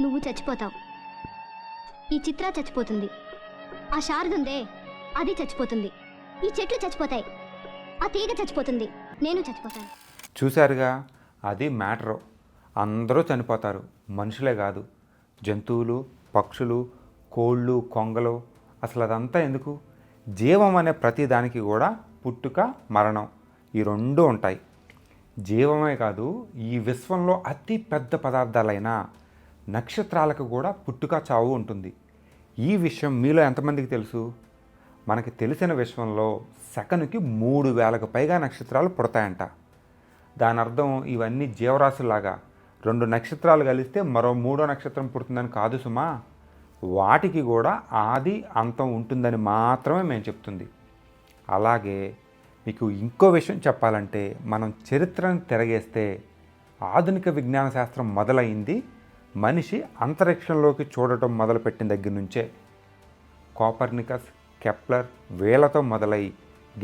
నువ్వు చచ్చిపోతావు. ఈ చిత్ర చచ్చిపోతుంది. ఆ శారదుందే అది చచ్చిపోతుంది. ఈ చెట్లు చచ్చిపోతాయి. ఆ తీగ చచ్చిపోతుంది. నేను చచ్చిపోతాను. చూశారుగా అది మ్యాటరు. అందరూ చనిపోతారు. మనుషులే కాదు. జంతువులు పక్షులు కోళ్ళు కొంగలు అసలు అదంతా ఎందుకు? జీవం అనే ప్రతి దానికి కూడా పుట్టుక మరణం ఈ రెండు ఉంటాయి. జీవమే కాదు ఈ విశ్వంలో అతి పెద్ద పదార్థాలైన నక్షత్రాలకు కూడా పుట్టుక చావు ఉంటుంది. ఈ విషయం మీలో ఎంతమందికి తెలుసు? మనకి తెలిసిన విశ్వంలో సెకనుకి మూడు వేలకు పైగా నక్షత్రాలు పుడతాయంట. దాని అర్థం ఇవన్నీ జీవరాశులాగా రెండు నక్షత్రాలు కలిస్తే మరో మూడో నక్షత్రం పుడుతుందని కాదు సుమా. వాటికి కూడా ఆది అంతం ఉంటుందని మాత్రమే మేము చెప్తుంది. అలాగే మీకు ఇంకో విషయం చెప్పాలంటే మనం చరిత్రను తిరగేస్తే ఆధునిక విజ్ఞాన శాస్త్రం మొదలైంది మనిషి అంతరిక్షంలోకి చూడటం మొదలుపెట్టిన దగ్గర నుంచే కోపర్నికస్ కెప్లర్ వేలతో మొదలై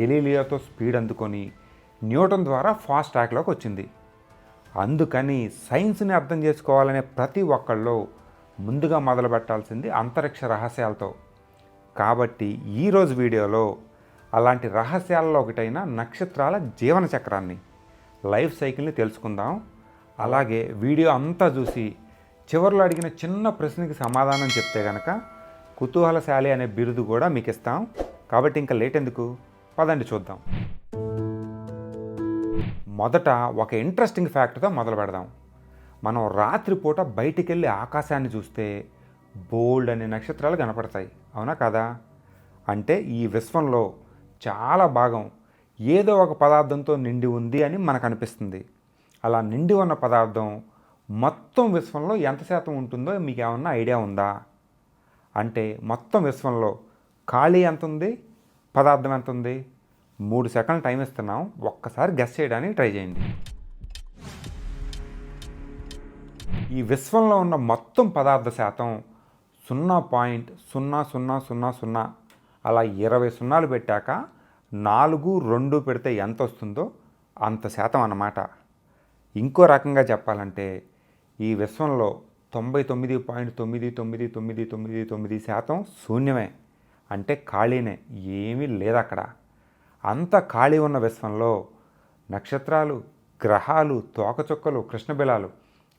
గెలీలియోతో స్పీడ్ అందుకొని న్యూటన్ ద్వారా ఫాస్ట్ ట్రాక్లోకి వచ్చింది. అందుకని సైన్స్ని అర్థం చేసుకోవాలనే ప్రతి ఒక్కళ్ళు ముందుగా మొదలుపెట్టాల్సింది అంతరిక్ష రహస్యాలతో. కాబట్టి ఈరోజు వీడియోలో అలాంటి రహస్యాలలో ఒకటైన నక్షత్రాల జీవన చక్రాన్ని లైఫ్ సైకిల్ని తెలుసుకుందాం. అలాగే వీడియో అంతా చూసి చివరిలో అడిగిన చిన్న ప్రశ్నకి సమాధానం చెప్తే గనక కుతూహలశాలి అనే బిరుదు కూడా మీకు ఇస్తాం కాబట్టి ఇంకా లేట్ ఎందుకు? పదండి చూద్దాం. మొదట ఒక ఇంట్రెస్టింగ్ ఫ్యాక్ట్తో మొదలు పెడదాం. మనం రాత్రిపూట బయటికి వెళ్ళి ఆకాశాన్ని చూస్తే బోల్డ్ అనే నక్షత్రాలు కనపడతాయి. అవునా కదా? అంటే ఈ విశ్వంలో చాలా భాగం ఏదో ఒక పదార్థంతో నిండి ఉంది అని మనకు అనిపిస్తుంది అలా నిండి ఉన్న పదార్థం మొత్తం విశ్వంలో ఎంత శాతం ఉంటుందో మీకు ఏమన్నా ఐడియా ఉందా? అంటే మొత్తం విశ్వంలో ఖాళీ ఎంత ఉంది పదార్థం ఎంత ఉంది మూడు సెకండ్లు టైం ఇస్తున్నాం. ఒక్కసారి గెస్ చేయడానికి ట్రై చేయండి. ఈ విశ్వంలో ఉన్న మొత్తం పదార్థ శాతం సున్నా పాయింట్ సున్నా సున్నా సున్నా సున్నా. అలా ఇరవై సున్నాలు పెట్టాక నాలుగు రెండు పెడితే ఎంత వస్తుందో అంత శాతం అన్నమాట. ఇంకో రకంగా చెప్పాలంటే ఈ విశ్వంలో తొంభై తొమ్మిది పాయింట్ తొమ్మిది తొమ్మిది తొమ్మిది తొమ్మిది తొమ్మిది శాతం శూన్యమే అంటే ఖాళీనే ఏమీ లేదు అక్కడ అంత ఖాళీ ఉన్న విశ్వంలో నక్షత్రాలు గ్రహాలు తోకచుక్కలు కృష్ణబిలాలు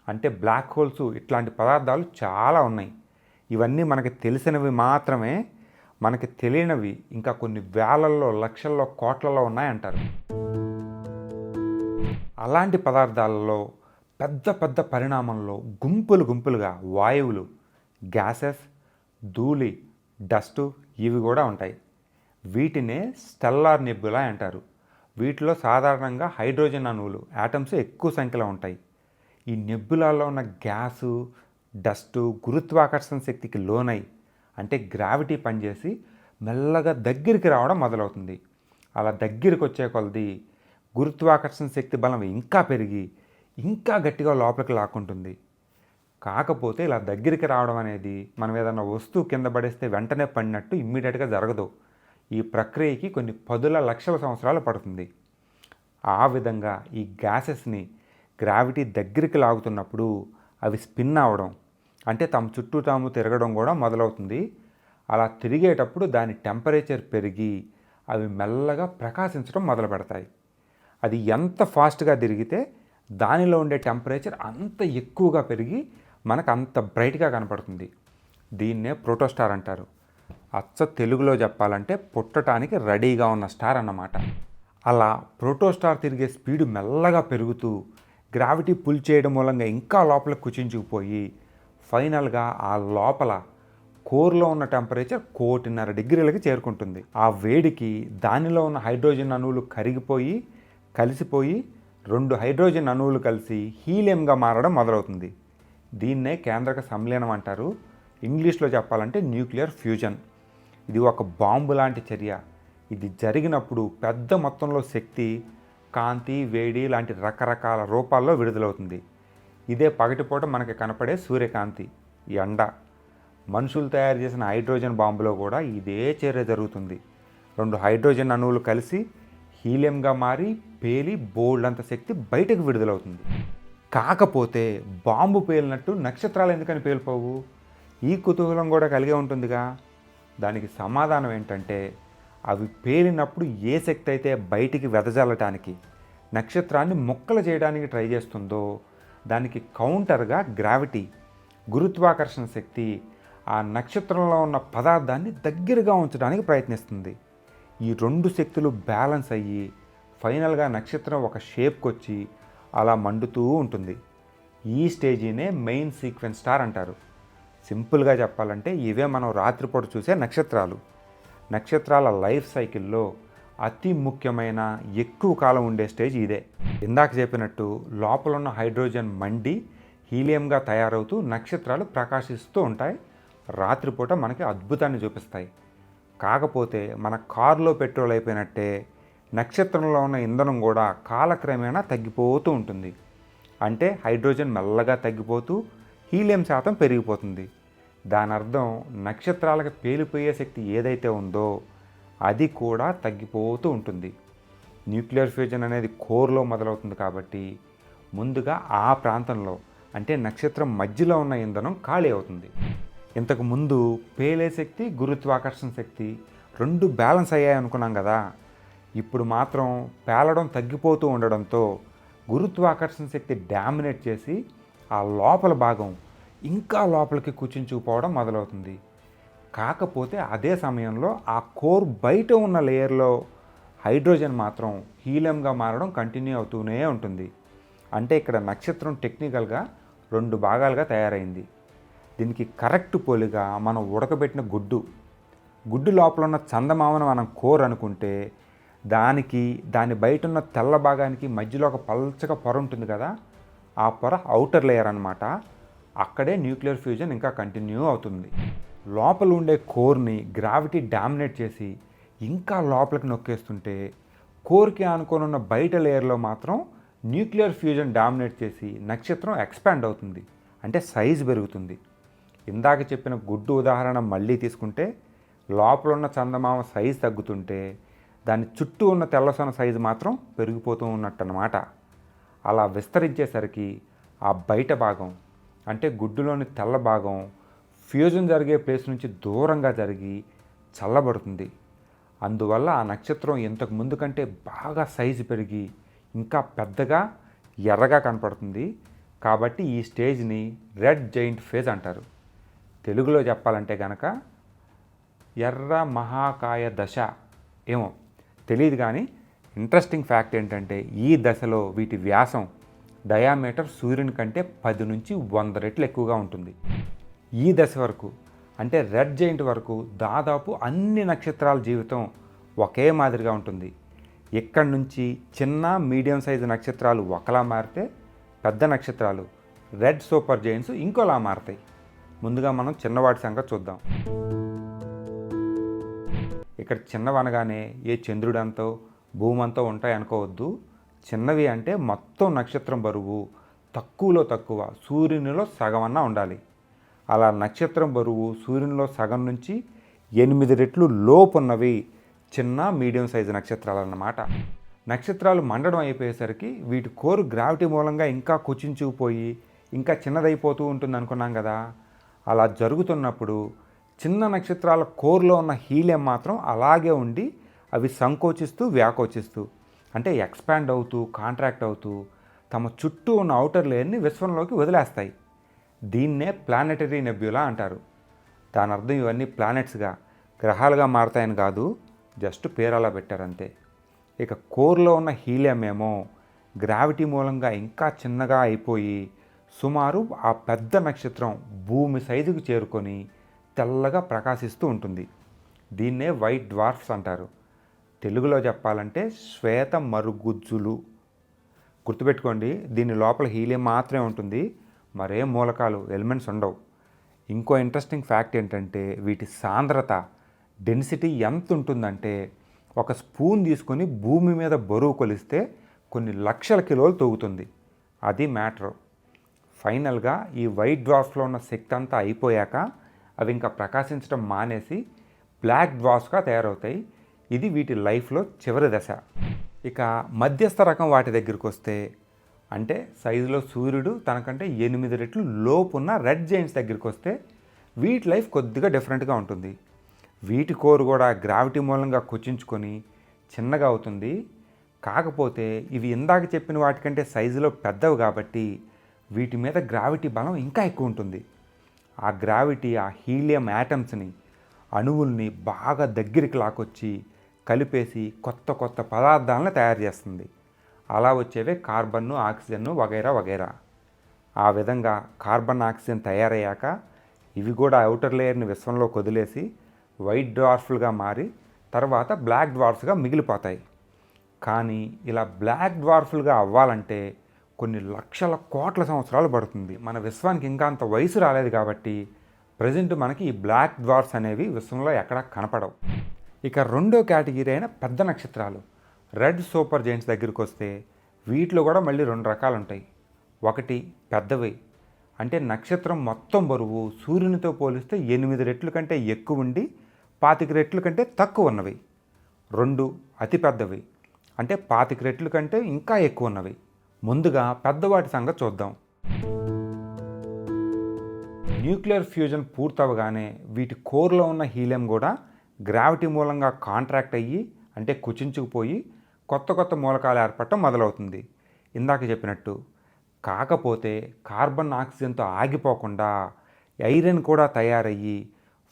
అంటే బ్లాక్ హోల్స్ ఇట్లాంటి పదార్థాలు చాలా ఉన్నాయి. ఇవన్నీ మనకి తెలిసినవి మాత్రమే మనకి తెలియనివి ఇంకా కొన్ని వేలల్లో లక్షల్లో కోట్లలో ఉన్నాయంటారు. అలాంటి పదార్థాలలో పెద్ద పెద్ద పరిణామంలో గుంపులు గుంపులుగా వాయువులు గ్యాసెస్ ధూళి డస్టు ఇవి కూడా ఉంటాయి. వీటినే స్టెల్లార్ నెబ్బులా అంటారు. వీటిలో సాధారణంగా హైడ్రోజన్ అణువులు యాటమ్స్ ఎక్కువ సంఖ్యలో ఉంటాయి. ఈ నెబ్యులాలో ఉన్న గ్యాసు డస్టు గురుత్వాకర్షణ శక్తికి లోనై అంటే గ్రావిటీ పనిచేసి మెల్లగా దగ్గరికి రావడం మొదలవుతుంది. అలా దగ్గరికి వచ్చే కొలది గురుత్వాకర్షణ శక్తి బలం ఇంకా పెరిగి ఇంకా గట్టిగా లోపలికి లాక్కుంటుంది. కాకపోతే ఇలా దగ్గరికి రావడం అనేది మనం ఏదైనా వస్తువు కింద పడేస్తే వెంటనే పడినట్టు ఇమ్మీడియట్గా జరగదు. ఈ ప్రక్రియకి కొన్ని పదుల లక్షల సంవత్సరాలు పడుతుంది. ఆ విధంగా ఈ గ్యాసెస్ని గ్రావిటీ దగ్గరికి లాగుతున్నప్పుడు అవి స్పిన్ అవ్వడం అంటే తమ చుట్టూ తాము తిరగడం కూడా మొదలవుతుంది. అలా తిరిగేటప్పుడు దాని టెంపరేచర్ పెరిగి అవి మెల్లగా ప్రకాశించడం మొదలు పెడతాయి అది ఎంత ఫాస్ట్గా తిరిగితే దానిలో ఉండే టెంపరేచర్ అంత ఎక్కువగా పెరిగి మనకు అంత బ్రైట్గా కనపడుతుంది. దీన్నే ప్రోటోస్టార్ అంటారు. అచ్చ తెలుగులో చెప్పాలంటే పుట్టడానికి రెడీగా ఉన్న స్టార్ అన్నమాట. అలా ప్రోటోస్టార్ తిరిగే స్పీడ్ మెల్లగా పెరుగుతూ గ్రావిటీ పుల్ చేయడం మూలంగా ఇంకా లోపల కుచించుకుపోయి ఫైనల్గా ఆ లోపల కోర్లో ఉన్న టెంపరేచర్ కోటిన్నర డిగ్రీలకి చేరుకుంటుంది. ఆ వేడికి దానిలో ఉన్న హైడ్రోజన్ అణువులు కరిగిపోయి కలిసిపోయి రెండు హైడ్రోజన్ అణువులు కలిసి హీలియంగా మారడం మొదలవుతుంది. దీన్నే కేంద్రక సంలీనం అంటారు. ఇంగ్లీష్లో చెప్పాలంటే న్యూక్లియర్ ఫ్యూజన్. ఇది ఒక బాంబు లాంటి చర్య. ఇది జరిగినప్పుడు పెద్ద మొత్తంలో శక్తి కాంతి వేడి లాంటి రకరకాల రూపాల్లో విడుదలవుతుంది. ఇదే పగటిపూట మనకి కనపడే సూర్యకాంతి ఎండ. మనుషులు తయారు చేసిన హైడ్రోజన్ బాంబులో కూడా ఇదే చర్య జరుగుతుంది. రెండు హైడ్రోజన్ అణువులు కలిసి హీలియంగా మారి పేలి బోల్డ్ అంత శక్తి బయటకు విడుదలవుతుంది. కాకపోతే బాంబు పేలినట్టు నక్షత్రాలు ఎందుకని పేలిపోవు? ఈ కుతూహలం కూడా కలిగే ఉంటుందిగా. దానికి సమాధానం ఏంటంటే అవి పేలినప్పుడు ఏ శక్తి అయితే బయటికి వెదజల్లటానికి నక్షత్రాన్ని ముక్కలు చేయడానికి ట్రై చేస్తుందో దానికి కౌంటర్గా గ్రావిటీ గురుత్వాకర్షణ శక్తి ఆ నక్షత్రంలో ఉన్న పదార్థాన్ని దగ్గరగా ఉంచడానికి ప్రయత్నిస్తుంది. ఈ రెండు శక్తులు బ్యాలెన్స్ అయ్యి ఫైనల్గా నక్షత్రం ఒక షేప్కి వచ్చి అలా మండుతూ ఉంటుంది. ఈ స్టేజీనే మెయిన్ సీక్వెన్స్ స్టార్ అంటారు. సింపుల్గా చెప్పాలంటే ఇవే మనం రాత్రిపూట చూసే నక్షత్రాలు. నక్షత్రాల లైఫ్ సైకిల్లో అతి ముఖ్యమైన ఎక్కువ కాలం ఉండే స్టేజ్ ఇదే. ఇందాక చెప్పినట్టు లోపల ఉన్న హైడ్రోజన్ మండి హీలియంగా తయారవుతూ నక్షత్రాలు ప్రకాశిస్తూ ఉంటాయి. రాత్రిపూట మనకి అద్భుతాన్ని చూపిస్తాయి. కాకపోతే మన కారులో పెట్రోల్ అయిపోయినట్టే నక్షత్రంలో ఉన్న ఇంధనం కూడా కాలక్రమేణా తగ్గిపోతూ ఉంటుంది. అంటే హైడ్రోజన్ మెల్లగా తగ్గిపోతూ హీలియం శాతం పెరిగిపోతుంది. దాని అర్థం నక్షత్రాలకు పేలిపోయే శక్తి ఏదైతే ఉందో అది కూడా తగ్గిపోతూ ఉంటుంది. న్యూక్లియర్ ఫ్యూజన్ అనేది కోర్లో మొదలవుతుంది కాబట్టి ముందుగా ఆ ప్రాంతంలో అంటే నక్షత్రం మధ్యలో ఉన్న ఇంధనం ఖాళీ అవుతుంది. ఇంతకు ముందు పేలే శక్తి గురుత్వాకర్షణ శక్తి రెండు బ్యాలెన్స్ అయ్యాయి అనుకున్నాం కదా. ఇప్పుడు మాత్రం పేలడం తగ్గిపోతూ ఉండడంతో గురుత్వాకర్షణ శక్తి డామినేట్ చేసి ఆ లోపల భాగం ఇంకా లోపలికి కూర్చుంచుకుపోవడం మొదలవుతుంది. కాకపోతే అదే సమయంలో ఆ కోర్ బయట ఉన్న లేయర్లో హైడ్రోజన్ మాత్రం హీలియంగా మారడం కంటిన్యూ అవుతూనే ఉంటుంది. అంటే ఇక్కడ నక్షత్రం టెక్నికల్గా రెండు భాగాలుగా తయారైంది. దీనికి కరెక్ట్ పోలిగా మనం ఉడకబెట్టిన గుడ్డు గుడ్డు లోపల ఉన్న చందమామను మనం కోర్ అనుకుంటే దానికి దాని బయట ఉన్న తెల్ల భాగానికి మధ్యలో ఒక పల్చగా పొర ఉంటుంది కదా ఆ పొర అవుటర్ లేయర్ అనమాట అక్కడే న్యూక్లియర్ ఫ్యూజన్ ఇంకా కంటిన్యూ అవుతుంది. లోపల ఉండే కోర్ని గ్రావిటీ డామినేట్ చేసి ఇంకా లోపలికి నొక్కేస్తుంటే కోర్కి అనుకోనున్న ఉన్న బయట లేయర్లో మాత్రం న్యూక్లియర్ ఫ్యూజన్ డామినేట్ చేసి నక్షత్రం ఎక్స్పాండ్ అవుతుంది. అంటే సైజ్ పెరుగుతుంది. ఇందాక చెప్పిన గుడ్డు ఉదాహరణ మళ్ళీ తీసుకుంటే లోపల ఉన్న చందమామ సైజు తగ్గుతుంటే దాని చుట్టూ ఉన్న తెల్లసొన సైజు మాత్రం పెరిగిపోతూ ఉన్నట్టనమాట అలా విస్తరించేసరికి ఆ బయట భాగం అంటే గుడ్డులోని తెల్ల భాగం ఫ్యూజన్ జరిగే ప్లేస్ నుంచి దూరంగా జరిగి చల్లబడుతుంది. అందువల్ల ఆ నక్షత్రం ఇంతకు ముందు కంటే బాగా సైజు పెరిగి ఇంకా పెద్దగా ఎర్రగా కనపడుతుంది. కాబట్టి ఈ స్టేజ్ని రెడ్ జైంట్ ఫేజ్ అంటారు. తెలుగులో చెప్పాలంటే కనుక ఎర్ర మహాకాయ దశ ఏమో తెలియదు కానీ ఇంట్రెస్టింగ్ ఫ్యాక్ట్ ఏంటంటే ఈ దశలో వీటి వ్యాసం డయామీటర్ సూర్యుని కంటే పది నుంచి వంద రెట్లు ఎక్కువగా ఉంటుంది. ఈ దశ వరకు అంటే రెడ్ జైంట్ వరకు దాదాపు అన్ని నక్షత్రాల జీవితం ఒకే మాదిరిగా ఉంటుంది. ఇక్కడి నుంచి చిన్న మీడియం సైజు నక్షత్రాలు ఒకలా మారితే పెద్ద నక్షత్రాలు రెడ్ సూపర్ జైంట్స్ ఇంకోలా మారతాయి. ముందుగా మనం చిన్నవాటి సంగతి చూద్దాం. ఇక్కడ చిన్నవనగానే ఏ చంద్రుడంతో భూమంతో ఉంటాయి అనుకోవద్దు చిన్నవి అంటే మొత్తం నక్షత్రం బరువు తక్కువలో తక్కువ సూర్యునిలో సగమన్నా ఉండాలి. అలా నక్షత్రం బరువు సూర్యునిలో సగం నుంచి ఎనిమిది రెట్లు లోపున్నవి చిన్న మీడియం సైజు నక్షత్రాలు అన్నమాట నక్షత్రాలు మండడం అయిపోయేసరికి వీటి కోరు గ్రావిటీ మూలంగా ఇంకా కుచించుకుపోయి ఇంకా చిన్నదైపోతూ ఉంటుంది అనుకున్నాం కదా. అలా జరుగుతున్నప్పుడు చిన్న నక్షత్రాల కోర్లో ఉన్న హీలియం మాత్రం అలాగే ఉండి అవి సంకోచిస్తూ వ్యాకోచిస్తూ అంటే ఎక్స్పాండ్ అవుతూ కాంట్రాక్ట్ అవుతూ తమ చుట్టూ ఉన్న అవుటర్ లేయర్ని విశ్వంలోకి వదిలేస్తాయి. దీన్నే ప్లానెటరీ నెబ్యులా అంటారు. దాని అర్థం ఇవన్నీ ప్లానెట్స్గా గ్రహాలుగా మారతాయని కాదు జస్ట్ పేరు అలా పెట్టారంతే. ఇక కోర్లో ఉన్న హీలియం ఏమో గ్రావిటీ మూలంగా ఇంకా చిన్నగా అయిపోయి సుమారు ఆ పెద్ద నక్షత్రం భూమి సైజుకు చేరుకొని తెల్లగా ప్రకాశిస్తూ ఉంటుంది. దీన్నే వైట్ డ్వార్ఫ్స్ అంటారు. తెలుగులో చెప్పాలంటే శ్వేత మరుగుజ్జులు. గుర్తుపెట్టుకోండి దీని లోపల హీలియం మాత్రమే ఉంటుంది. మరే మూలకాలు ఎలిమెంట్స్ ఉండవు. ఇంకో ఇంట్రెస్టింగ్ ఫ్యాక్ట్ ఏంటంటే వీటి సాంద్రత. డెన్సిటీ ఎంత ఉంటుందంటే ఒక స్పూన్ తీసుకొని భూమి మీద బరువు కొలిస్తే కొన్ని లక్షల కిలోలు తూగుతుంది. అది మ్యాటర్. ఫైనల్గా ఈ వైట్ డ్వార్ఫ్లో ఉన్న శక్తి అంతా అయిపోయాక అవి ఇంకా ప్రకాశించడం మానేసి బ్లాక్ డ్వార్ఫ్గా తయారవుతాయి. ఇది వీటి లైఫ్లో చివరి దశ. ఇక మధ్యస్థ రకం వాటి దగ్గరికి వస్తే అంటే సైజులో సూర్యుడు తనకంటే ఎనిమిది రెట్లు లోపున్న రెడ్ జైంట్స్ దగ్గరికి వస్తే వీటి లైఫ్ కొద్దిగా డిఫరెంట్గా ఉంటుంది. వీటి కోరు కూడా గ్రావిటీ మూలంగా కుచించుకొని చిన్నగా అవుతుంది. కాకపోతే ఇవి ఇందాక చెప్పిన వాటికంటే సైజులో పెద్దవి కాబట్టి వీటి మీద గ్రావిటీ బలం ఇంకా ఎక్కువ ఉంటుంది. ఆ గ్రావిటీ ఆ హీలియం యాటమ్స్ని అణువుల్ని బాగా దగ్గరికి లాకొచ్చి కలిపేసి కొత్త కొత్త పదార్థాలను తయారు చేస్తుంది. అలా వచ్చేవే కార్బన్ను ఆక్సిజన్ను వగైరా వగైరా. ఆ విధంగా కార్బన్ ఆక్సిజన్ తయారయ్యాక ఇవి కూడా అవుటర్ లేయర్ని విశ్వంలో వదిలేసి వైట్ డ్వార్ఫ్లుగా మారి తర్వాత బ్లాక్ డ్వార్ఫ్స్గా మిగిలిపోతాయి. కానీ ఇలా బ్లాక్ డ్వార్ఫ్లుగా అవ్వాలంటే కొన్ని లక్షల కోట్ల సంవత్సరాలు పడుతుంది. మన విశ్వానికి ఇంకా అంత వయసు రాలేదు కాబట్టి ప్రజెంట్ మనకి ఈ బ్లాక్ డ్వార్స్ అనేవి విశ్వంలో ఎక్కడా కనపడవు. ఇక రెండో కేటగిరీ అయిన పెద్ద నక్షత్రాలు. రెడ్ సూపర్ జైంట్స్ దగ్గరికి వస్తే వీటిలో కూడా మళ్ళీ రెండు రకాలు ఉంటాయి. ఒకటి పెద్దవి. అంటే నక్షత్రం మొత్తం బరువు సూర్యునితో పోలిస్తే ఎనిమిది రెట్లు కంటే ఎక్కువ ఉండి పాతిక రెట్లు కంటే తక్కువ ఉన్నవి. రెండు అతి పెద్దవి అంటే పాతిక రెట్లు కంటే ఇంకా ఎక్కువ ఉన్నవి. ముందుగా పెద్దవాటి సంగతి చూద్దాం. న్యూక్లియర్ ఫ్యూజన్ పూర్తవగానే వీటి కోర్లో ఉన్న హీలియం కూడా గ్రావిటీ మూలంగా కాంట్రాక్ట్ అయ్యి అంటే కుచించుకుపోయి కొత్త కొత్త మూలకాలు ఏర్పడటం మొదలవుతుంది. ఇందాక చెప్పినట్టు కాకపోతే కార్బన్ ఆక్సిజన్తో ఆగిపోకుండా ఐరన్ కూడా తయారయ్యి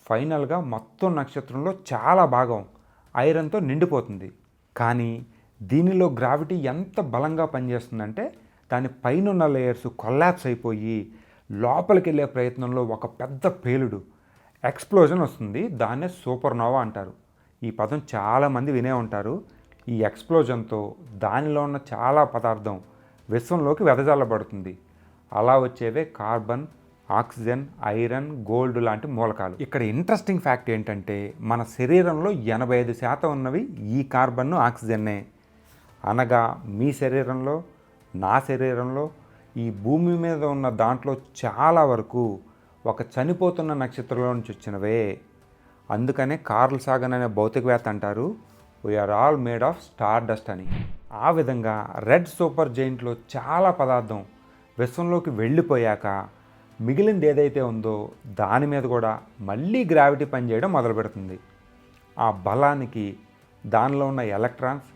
ఫైనల్గా మొత్తం నక్షత్రంలో చాలా భాగం ఐరన్తో నిండిపోతుంది. కానీ దీనిలో గ్రావిటీ ఎంత బలంగా పనిచేస్తుందంటే దాని పైనున్న లేయర్స్ కొల్లాప్స్ అయిపోయి లోపలికి వెళ్ళే ప్రయత్నంలో ఒక పెద్ద పేలుడు ఎక్స్ప్లోజన్ వస్తుంది. దాన్నే సూపర్ నోవా అంటారు. ఈ పదం చాలామంది వినే ఉంటారు. ఈ ఎక్స్ప్లోజన్తో దానిలో ఉన్న చాలా పదార్థం విశ్వంలోకి వెదజల్లబడుతుంది. అలా వచ్చేవే కార్బన్ ఆక్సిజన్ ఐరన్ గోల్డ్ లాంటి మూలకాలు. ఇక్కడ ఇంట్రెస్టింగ్ ఫ్యాక్ట్ ఏంటంటే మన శరీరంలో ఎనభై ఐదు శాతం ఉన్నవి ఈ కార్బన్ను ఆక్సిజన్నే అనగా మీ శరీరంలో నా శరీరంలో ఈ భూమి మీద ఉన్న దాంట్లో చాలా వరకు ఒక చనిపోతున్న నక్షత్రంలో నుంచి వచ్చినవే. అందుకనే కార్ల్ సాగన్ అనే భౌతికవేత్త అంటారు we are all made of star dust అని. ఆ విధంగా రెడ్ సూపర్ జైంట్లో చాలా పదార్థం విశ్వంలోకి వెళ్ళిపోయాక మిగిలింది ఏదైతే ఉందో దాని మీద కూడా మళ్ళీ గ్రావిటీ పనిచేయడం మొదలు పెడుతుంది ఆ బలానికి దానిలో ఉన్న ఎలక్ట్రాన్స్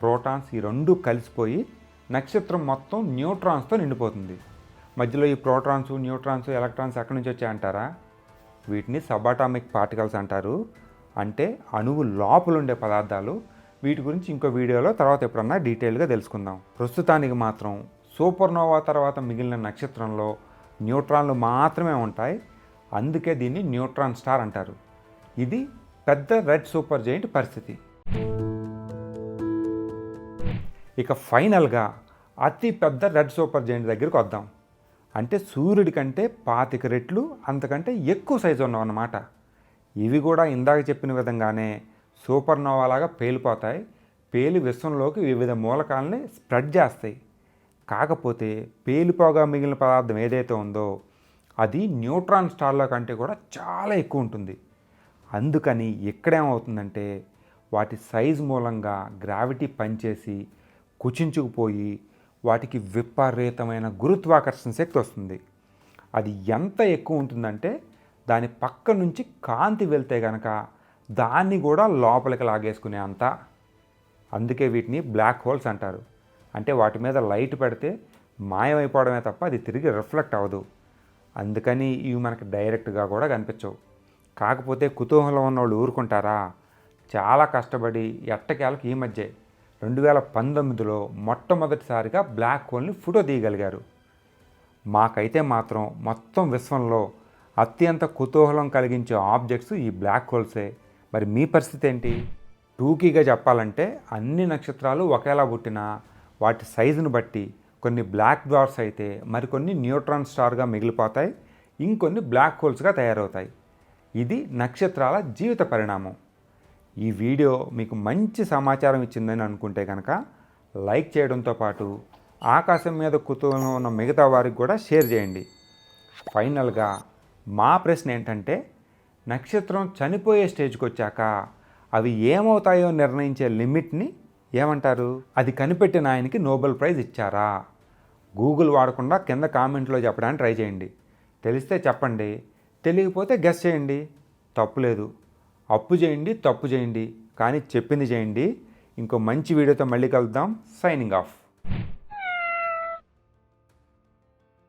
ప్రోటాన్స్ ఈ రెండు కలిసిపోయి నక్షత్రం మొత్తం న్యూట్రాన్స్తో నిండిపోతుంది. మధ్యలో ఈ ప్రోటాన్స్ న్యూట్రాన్స్ ఎలక్ట్రాన్స్ ఎక్కడి నుంచి వచ్చాయంటారా వీటిని సబాటామిక్ పార్టికల్స్ అంటారు. అంటే అణువు లోపల ఉండే పదార్థాలు. వీటి గురించి ఇంకో వీడియోలో తర్వాత ఎప్పుడన్నా డీటెయిల్గా తెలుసుకుందాం. ప్రస్తుతానికి మాత్రం సూపర్ నోవా తర్వాత మిగిలిన నక్షత్రంలో న్యూట్రాన్లు మాత్రమే ఉంటాయి. అందుకే దీన్ని న్యూట్రాన్ స్టార్ అంటారు. ఇది పెద్ద రెడ్ సూపర్ జైంట్ పరిస్థితి. ఇక ఫైనల్గా అతి పెద్ద రెడ్ సూపర్ జైంట్ దగ్గరికి వద్దాం. అంటే సూర్యుడి కంటే పాతిక రెట్లు అంతకంటే ఎక్కువ సైజు ఉన్నామన్నమాట ఇవి కూడా ఇందాక చెప్పిన విధంగానే సూపర్ నోవాలాగా పేలిపోతాయి. పేలి విశ్వంలోకి వివిధ మూలకాలని స్ప్రెడ్ చేస్తాయి. కాకపోతే పేలిపోగా మిగిలిన పదార్థం ఏదైతే ఉందో అది న్యూట్రాన్ స్టార్ల కంటే కూడా చాలా ఎక్కువ ఉంటుంది. అందుకని ఇక్కడేమవుతుందంటే వాటి సైజు మూలంగా గ్రావిటీ పనిచేసి కుచించుకుపోయి వాటికి విపరీతమైన గురుత్వాకర్షణ శక్తి వస్తుంది. అది ఎంత ఎక్కువ ఉంటుందంటే దాని పక్క నుంచి కాంతి వెళ్తే కనుక దాన్ని కూడా లోపలికి లాగేసుకునే అంత. అందుకే వీటిని బ్లాక్ హోల్స్ అంటారు. అంటే వాటి మీద లైట్ పెడితే మాయమైపోవడమే తప్ప అది తిరిగి రిఫ్లెక్ట్ అవ్వదు. అందుకని ఇవి మనకి డైరెక్ట్గా కూడా కనిపించవు. కాకపోతే కుతూహలం ఉన్నవాళ్ళు ఊరుకుంటారా? చాలా కష్టపడి ఎట్టకేలకు ఈ మధ్య రెండు వేల పంతొమ్మిదిలో మొట్టమొదటిసారిగా బ్లాక్ హోల్ని ఫోటో తీయగలిగారు. మాకైతే మాత్రం మొత్తం విశ్వంలో అత్యంత కుతూహలం కలిగించే ఆబ్జెక్ట్స్ ఈ బ్లాక్ హోల్సే మరి మీ పరిస్థితి ఏంటి? టూకీగా చెప్పాలంటే అన్ని నక్షత్రాలు ఒకేలా పుట్టినా వాటి సైజును బట్టి కొన్ని బ్లాక్ డాట్స్ అయితే మరికొన్ని న్యూట్రాన్ స్టార్గా మిగిలిపోతాయి. ఇంకొన్ని బ్లాక్ హోల్స్గా తయారవుతాయి. ఇది నక్షత్రాల జీవిత పరిణామం. ఈ వీడియో మీకు మంచి సమాచారం ఇచ్చిందని అనుకుంటే కనుక లైక్ చేయడంతో పాటు ఆకాశం మీద కుతూహలం ఉన్న మిగతా వారికి కూడా షేర్ చేయండి. ఫైనల్గా మా ప్రశ్న ఏంటంటే నక్షత్రం చనిపోయే స్టేజ్కి వచ్చాక అవి ఏమవుతాయో నిర్ణయించే లిమిట్ని ఏమంటారు? అది కనిపెట్టిన ఆయనకి నోబెల్ ప్రైజ్ ఇచ్చారా? గూగుల్ వాడకుండా కింద కామెంట్లో చెప్పడానికి ట్రై చేయండి. తెలిస్తే చెప్పండి తెలియకపోతే గెస్ చేయండి. తప్పులేదు. అప్పు చేయండి తప్పు చేయండి. కానీ చెప్పింది చేయండి. ఇంకో మంచి వీడియోతో మళ్ళీ కలుద్దాం. Signing off